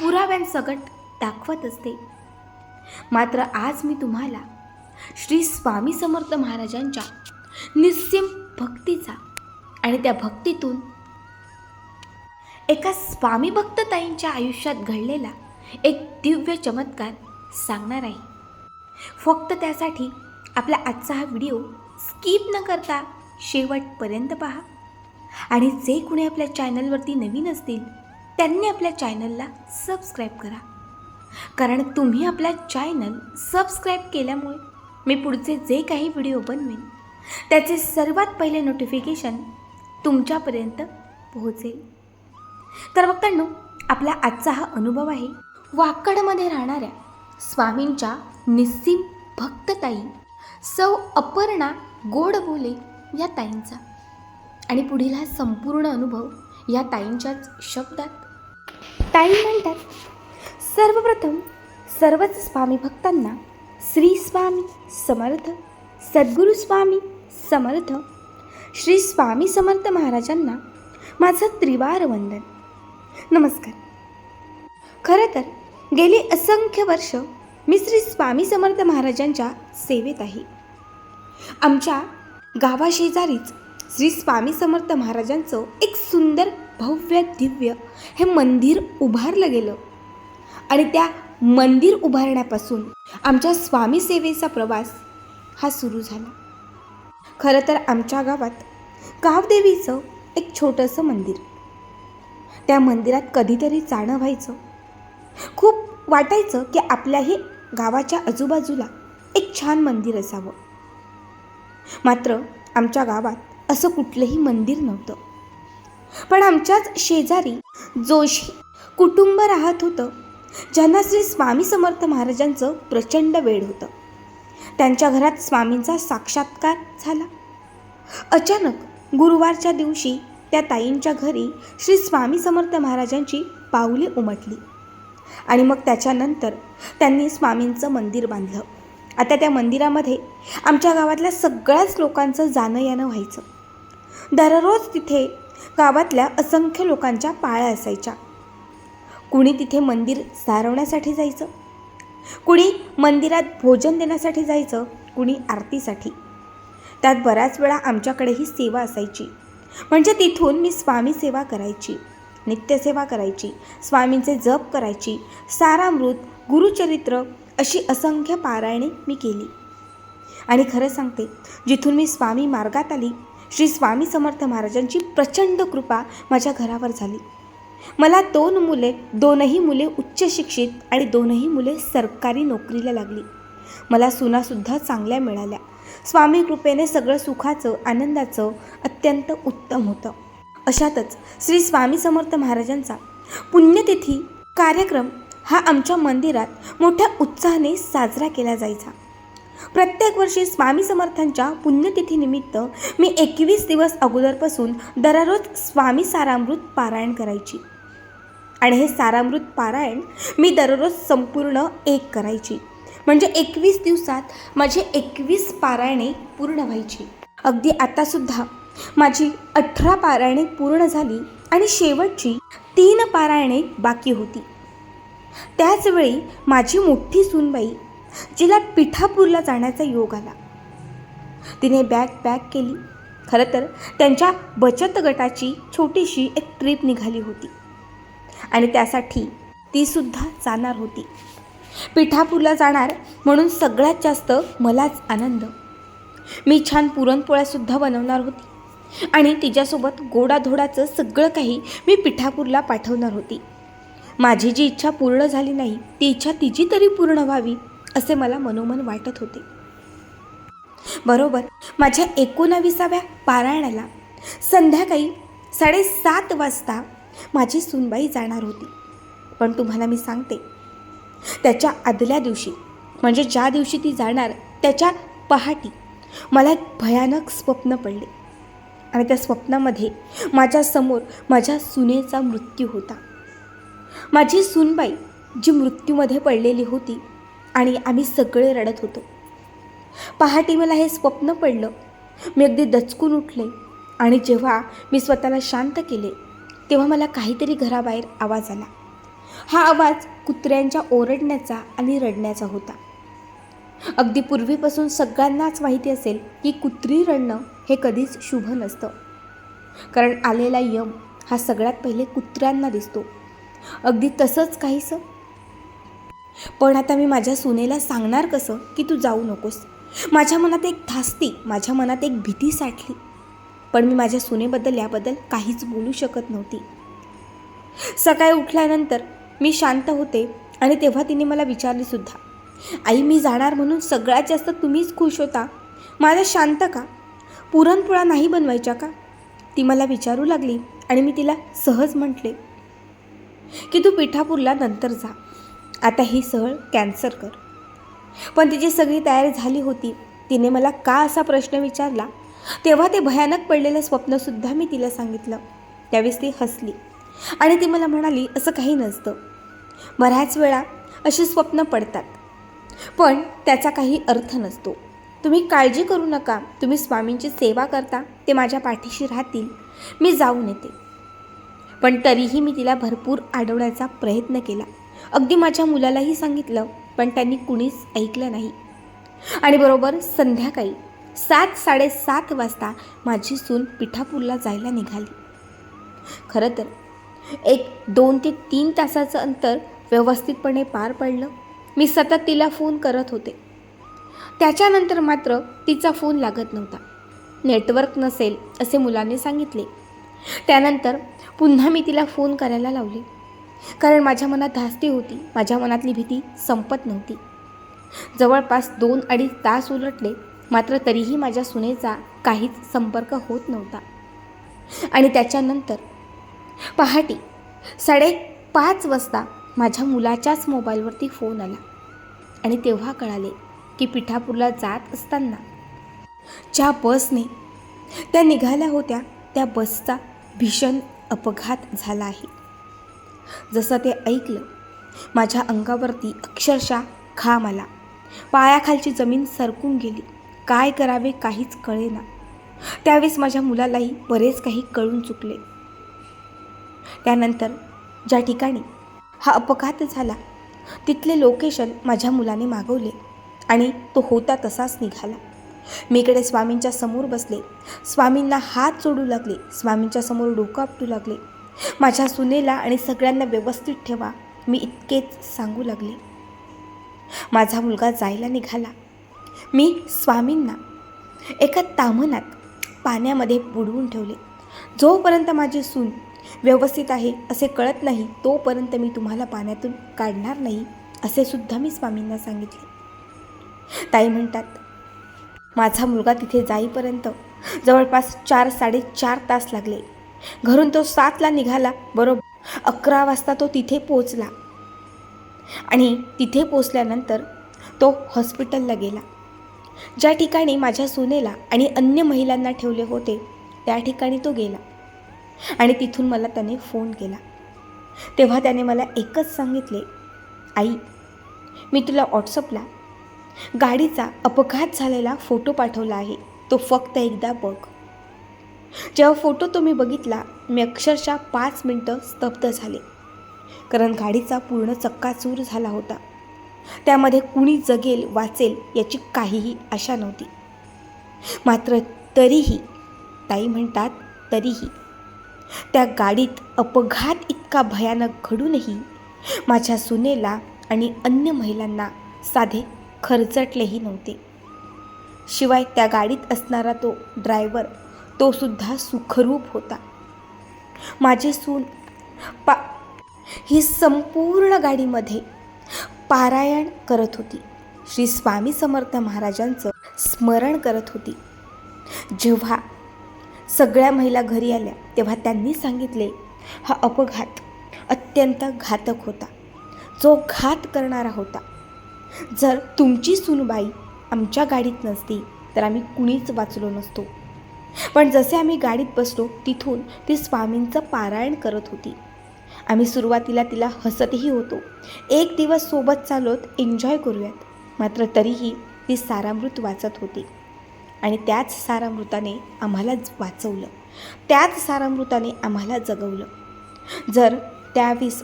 पुराव्यांसकट दाखवत असते. मात्र आज मी तुम्हाला श्री स्वामी समर्थ महाराजांच्या निस्सीम भक्तीचा आणि त्या भक्तीतून एका स्वामी भक्तताईंच्या आयुष्यात घडलेला एक दिव्य चमत्कार सांगणार आहे. फक्त त्यासाठी आपला आजचा हा व्हिडिओ स्किप न करता शेवटपर्यंत पहा. आणि जे कुणी आपल्या चॅनलवरती नवीन असतील त्यांनी आपल्या चॅनलला सबस्क्राईब करा. कारण तुम्ही आपला चॅनल सबस्क्राईब केल्यामुळे मी पुढचे जे काही व्हिडिओ बनवेन त्याचे सर्वात पहिले नोटिफिकेशन तुमच्यापर्यंत पोहोचेल. तर बघतांनो आपला आजचा हा अनुभव आहे वाकडमध्ये राहणाऱ्या स्वामींच्या निस्सीम भक्तताई सौ अपर्णा गोड बोले या ताईंचा. आणि पुढील हा संपूर्ण अनुभव या ताईंच्याच शब्दात काही म्हणतात सर्वप्रथम सर्वच स्वामी भक्तांना श्री स्वामी समर्थ सद्गुरू स्वामी समर्थ श्री स्वामी समर्थ महाराजांना माझं त्रिवार वंदन. नमस्कार. खरं तर गेली असंख्य वर्ष मी श्री स्वामी समर्थ महाराजांच्या सेवेत आहे. आमच्या गावाशेजारीच श्री स्वामी समर्थ महाराजांचं एक सुंदर भव्य दिव्य हे मंदिर उभारलं गेलं. आणि त्या मंदिर उभारण्यापासून आमच्या स्वामी सेवेचा प्रवास हा सुरू झाला. खरं तर आमच्या गावात गावदेवीचं एक छोटंसं मंदिर. त्या मंदिरात कधीतरी जाणं व्हायचं. खूप वाटायचं की आपल्याही गावाच्या आजूबाजूला एक छान मंदिर असावं. मात्र आमच्या गावात असं कुठलंही मंदिर नव्हतं. पण आमच्याच शेजारी जोशी कुटुंब राहत होतं. ज्यांना श्री स्वामी समर्थ महाराजांचं प्रचंड वेळ होतं. त्यांच्या घरात स्वामींचा साक्षात्कार झाला. अचानक गुरुवारच्या दिवशी त्या ताईंच्या घरी श्री स्वामी समर्थ महाराजांची पाऊले उमटली. आणि मग त्याच्यानंतर त्यांनी स्वामींचं मंदिर बांधलं. आता त्या मंदिरामध्ये आमच्या गावातल्या सगळ्याच लोकांचं जाणं येणं व्हायचं. दररोज तिथे गावातल्या असंख्य लोकांच्या पाळ्या असायच्या. कुणी तिथे मंदिर सारवण्यासाठी जायचं? कुणी मंदिरात भोजन देण्यासाठी जायचं? कुणी आरतीसाठी? त्यात बऱ्याच वेळा आमच्याकडेही सेवा असायची. म्हणजे तिथून मी स्वामी सेवा करायची नित्यसेवा करायची स्वामींचे जप करायची सारामृत गुरुचरित्र अशी असंख्य पारायणे मी केली. आणि खरं सांगते जिथून मी स्वामी मार्गात आली श्री स्वामी समर्थ महाराजांची प्रचंड कृपा माझ्या घरावर झाली. मला दोन मुले दोनही मुले उच्च शिक्षित आणि दोनही मुले सरकारी नोकरीला लागली. मला सुनासुद्धा चांगल्या मिळाल्या. स्वामी कृपेने सगळं सुखाचं आनंदाचं अत्यंत उत्तम होतं. अशातच श्री स्वामी समर्थ महाराजांचा पुण्यतिथी कार्यक्रम हा आमच्या मंदिरात मोठ्या उत्साहाने साजरा केला जायचा. प्रत्येक वर्षी स्वामी समर्थांच्या पुण्यतिथीनिमित्त मी एकवीस दिवस अगोदरपासून दररोज स्वामी सारामृत पारायण करायची. आणि हे सारामृत पारायण मी दररोज संपूर्ण एक करायची. म्हणजे एकवीस दिवसात माझी एकवीस पारायणे पूर्ण व्हायची. अगदी आतासुद्धा माझी अठरा पारायणे पूर्ण झाली आणि शेवटची तीन पारायणे बाकी होती. त्याचवेळी माझी मोठी सूनबाई जिला पिठापूरला जाण्याचा योग आला. तिने बॅग पॅक केली. खरं तर त्यांच्या बचत गटाची छोटीशी एक ट्रीप निघाली होती. आणि त्यासाठी तीसुद्धा जाणार होती. पिठापूरला जाणार म्हणून सगळ्यात जास्त मलाच आनंद. मी छान पुरणपोळ्यासुद्धा बनवणार होती. आणि तिच्यासोबत गोडाधोडाचं सगळं काही मी पिठापूरला पाठवणार होती. माझी जी इच्छा पूर्ण झाली नाही ती इच्छा तिची तरी पूर्ण व्हावी. असे मला मनोमन वाटत होते. बरोबर माझ्या एकोणाविसाव्या पारायणाला संध्याकाळी साडेसात वाजता माझी सुनबाई जाणार होती. पण तुम्हाला मी सांगते त्याच्या आदल्या दिवशी म्हणजे ज्या दिवशी ती जाणार त्याच्या पहाटी मला एक भयानक स्वप्न पडले. आणि त्या स्वप्नामध्ये माझ्यासमोर माझ्या सुनेचा मृत्यू होता. माझी सुनबाई जी मृत्यूमध्ये पडलेली होती आणि आम्ही सगळे रडत होतो. पहाटे मला हे स्वप्न पडलं. मी अगदी दचकून उठले आणि जेव्हा मी स्वतःला शांत केले तेव्हा मला काहीतरी घराबाहेर आवाज आला. हा आवाज कुत्र्यांच्या ओरडण्याचा आणि रडण्याचा होता. अगदी पूर्वीपासून सगळ्यांनाच माहिती असेल की कुत्री रडणं हे कधीच शुभ नसतं. कारण आलेला यम हा सगळ्यात पहिले कुत्र्यांना दिसतो. अगदी तसंच काहीसं पण आता मी माझ्या सुनेला सांगणार कसं की तू जाऊ नकोस? माझ्या मनात एक धास्ती माझ्या मनात एक भीती साठली. पण मी माझ्या सुनेबद्दल याबद्दल काहीच बोलू शकत नव्हती. सकाळी उठल्यानंतर मी शांत होते आणि तेव्हा तिने मला विचारलेसुद्धा आई मी जाणार म्हणून सगळ्यात जास्त तुम्हीच खुश होता? माझा शांत का? पुरणपोळा नाही बनवायच्या का? ती मला विचारू लागली आणि मी तिला सहज म्हटले की तू पिठापूरला नंतर जा. आता ही सहल कॅन्सल कर. पण तिची सगळी तयारी झाली होती तिने मला का असा प्रश्न विचारला? तेव्हा ते भयानक पडलेलं स्वप्नसुद्धा मी तिला सांगितलं. त्यावेळेस ती हसली आणि ती मला म्हणाली असं काही नसतं. बऱ्याच वेळा अशी स्वप्न पडतात. पण त्याचा काही अर्थ नसतो. तुम्ही काळजी करू नका. तुम्ही स्वामींची सेवा करता. ते माझ्या पाठीशी राहतील. मी जाऊन येते. पण तरीही मी तिला भरपूर अडवण्याचा प्रयत्न केला. अगदी माझ्या मुलालाही सांगितलं पण त्यांनी कुणीच ऐकलं नाही. आणि बरोबर संध्याकाळी सात साडेसात वाजता माझी सून पिठापूरला जायला निघाली. खरं तर एक दोन ते तीन तासाचं अंतर व्यवस्थितपणे पार पडलं. मी सतत तिला फोन करत होते. त्याच्यानंतर मात्र तिचा फोन लागत नव्हता. नेटवर्क नसेल असे मुलाने सांगितले. त्यानंतर पुन्हा मी तिला फोन करायला लावले. कारण माझ्या मनात धास्ती होती. माझ्या मनातली भीती संपत नव्हती. जवळपास दोन अडीच तास उलटले मात्र तरीही माझ्या सुनेचा काहीच संपर्क होत नव्हता. आणि त्याच्यानंतर पहाटे साडेपाच वाजता माझ्या मुलाच्याच मोबाईलवरती फोन आला आणि तेव्हा कळाले की पिठापूरला जात असताना ज्या बसने त्या निघाल्या होत्या त्या बसचा भीषण अपघात झाला आहे. जसं ते ऐकलं. माझ्या अंगावरती अक्षरशः घाम आला. पायाखालची जमीन सरकून गेली. काय करावे काहीच कळेना. त्यावेळेस माझ्या मुलालाही बरेच काही कळून चुकले. त्यानंतर ज्या ठिकाणी हा अपघात झाला तिथले लोकेशन माझ्या मुलाने मागवले आणि तो होता तसाच निघाला. मी इकडे स्वामींच्या समोर बसले. स्वामींना हात जोडू लागले. स्वामींच्या समोर डोकं आपटू लागले. माझ्या सुनेला आणि सगळ्यांना व्यवस्थित ठेवा. मी इतकेच सांगू लागले. माझा मुलगा जायला निघाला. मी स्वामींना एका तामनात पाण्यामध्ये बुडवून ठेवले. जोपर्यंत माझी सून व्यवस्थित आहे असे कळत नाही तोपर्यंत मी तुम्हाला पाण्यातून काढणार नाही असे सुद्धा मी स्वामींना सांगितले. ताई म्हणतात माझा मुलगा तिथे जाईपर्यंत जवळपास चार साडेचार तास लागले. घरून तो सातला निघाला बरोबर. अकरा वाजता तो तिथे पोचला आणि तिथे पोचल्यानंतर तो हॉस्पिटलला गेला. ज्या ठिकाणी माझ्या सुनेला आणि अन्य महिलांना ठेवले होते त्या ठिकाणी तो गेला. आणि तिथून मला त्याने फोन केला. तेव्हा त्याने मला एकच सांगितले आई मी तुला व्हॉट्सअपला गाडीचा अपघात झालेला फोटो पाठवला आहे. तो फक्त एकदा बघ. जेव्हा फोटो तुम्ही बघितला मी अक्षरशः पाच मिनटं स्तब्ध झाले. कारण गाडीचा पूर्ण चक्काचूर झाला होता. त्यामध्ये कुणी जगेल वाचेल याची काहीही आशा नव्हती. मात्र तरीही ताई म्हणतात तरीही. त्या गाडीत अपघात इतका भयानक घडूनही माझ्या सुनेला आणि अन्य महिलांना साधे खरचटलेही नव्हते. शिवाय त्या गाडीत असणारा तो ड्रायव्हर तो सुद्धा सुखरूप होता. माझे सून पा ही संपूर्ण गाडीमध्ये पारायण करत होती. श्री स्वामी समर्थ महाराजांचं स्मरण करत होती. जेव्हा सगळ्या महिला घरी आल्या तेव्हा त्यांनी सांगितले हा अपघात अत्यंत घातक होता. जो घात करणारा होता. जर तुमची सूनबाई आमच्या गाडीत नसती तर आम्ही कुणीच वाचलो नसतो. पण जसे आम्ही गाडीत बसलो तिथून ती स्वामींचं पारायण करत होती. आम्ही सुरुवातीला तिला हसतही होतो. एक दिवस सोबत चालत एन्जॉय करूयात. मात्र तरीही ती सारामृत वाचत होती. आणि त्याच सारामृताने आम्हाला वाचवलं. त्याच सारामृताने आम्हाला जगवलं. जर त्यावेळेस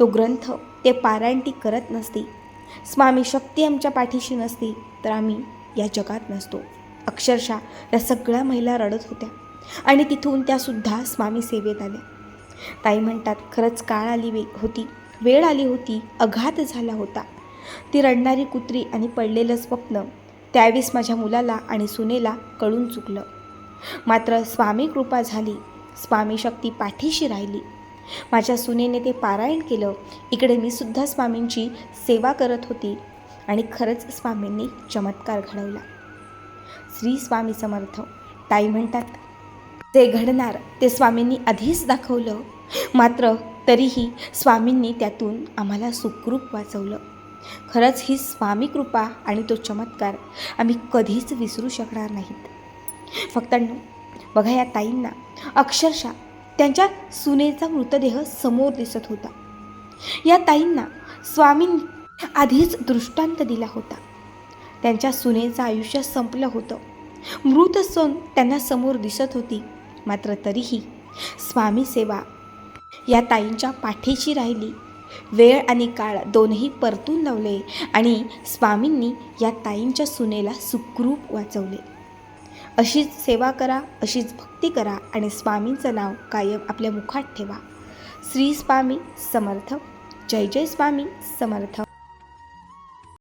तो ग्रंथ ते पारायण ती करत नसती स्वामी शक्ती आमच्या पाठीशी नसती तर आम्ही या जगात नसतो. अक्षरशः त्या सगळ्या महिला रडत होत्या. आणि तिथून त्यासुद्धा स्वामी सेवेत आल्या. ताई म्हणतात खरंच काळ आली वे होती. वेळ आली होती. अघात झाला होता. ती रडणारी कुत्री आणि पडलेलं स्वप्न त्यावेळेस माझ्या मुलाला आणि सुनेला कळून चुकलं. मात्र स्वामी कृपा झाली. स्वामी शक्ती पाठीशी राहिली. माझ्या सुनेने ते पारायण केलं. इकडे मी सुद्धा स्वामींची सेवा करत होती आणि खरंच स्वामींनी चमत्कार घडवला. श्री स्वामी समर्थ. ताई म्हणतात ते घडणार ते स्वामींनी आधीच दाखवलं. मात्र तरीही स्वामींनी त्यातून आम्हाला सुखरूप वाचवलं. खरंच ही स्वामी कृपा आणि तो चमत्कार आम्ही कधीच विसरू शकणार नाहीत. फक्त बघा या ताईंना. अक्षरशः त्यांच्या सुनेचा मृतदेह समोर दिसत होता. या ताईंना स्वामींनी आधीच दृष्टांत दिला होता. त्यांच्या सुनेचं आयुष्य संपलं होतं. मृत सोन त्यांना समोर दिसत होती. मात्र तरीही स्वामी सेवा या ताईंच्या पाठीशी राहिली. वेळ आणि काळ दोनही परतून लावले आणि स्वामींनी या ताईंच्या सुनेला सुखरूप वाचवले. अशीच सेवा करा अशीच भक्ती करा आणि स्वामींचं नाव कायम आपल्या मुखात ठेवा. श्री स्वामी समर्थ. जय जय स्वामी समर्थ.